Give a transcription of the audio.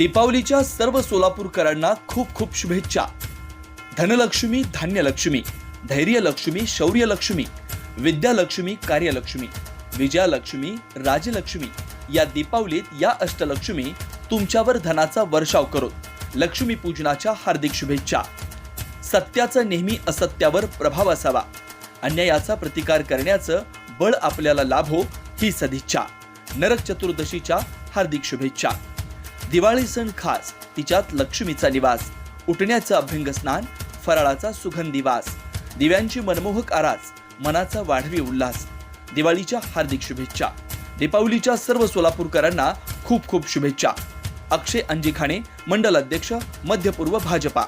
दीपावलीच्या सर्व सोलापूरकरांना खूप खूप शुभेच्छा. धनलक्ष्मी धान्यलक्ष्मी धैर्यलक्ष्मी शौर्यलक्ष्मी विद्यालक्ष्मी कार्यलक्ष्मी विजयालक्ष्मी राजलक्ष्मी या दीपावलीत या अष्टलक्ष्मी तुमच्यावर धनाचा वर्षाव करो लक्ष्मी पूजनाच्या हार्दिक शुभेच्छा. सत्याचा नेहमी असत्यावर प्रभाव असावा. अन्यायाचा प्रतिकार करण्याचं बळ आपल्याला लाभो ही सदिच्छा. नरक चतुर्दशीच्या हार्दिक शुभेच्छा. दिवाळी सण खास तिच्यात लक्ष्मीचा निवास उठण्याचं अभ्यंग स्नान फराळाचा सुगंधी वास दिव्यांची मनमोहक आरास मनाचा वाढवी उल्हास दिवाळीच्या हार्दिक शुभेच्छा दीपावलीच्या सर्व सोलापूरकरांना खूप खूप शुभेच्छा. अक्षय अंजिखाणे मंडल अध्यक्ष मध्यपूर्व भाजपा.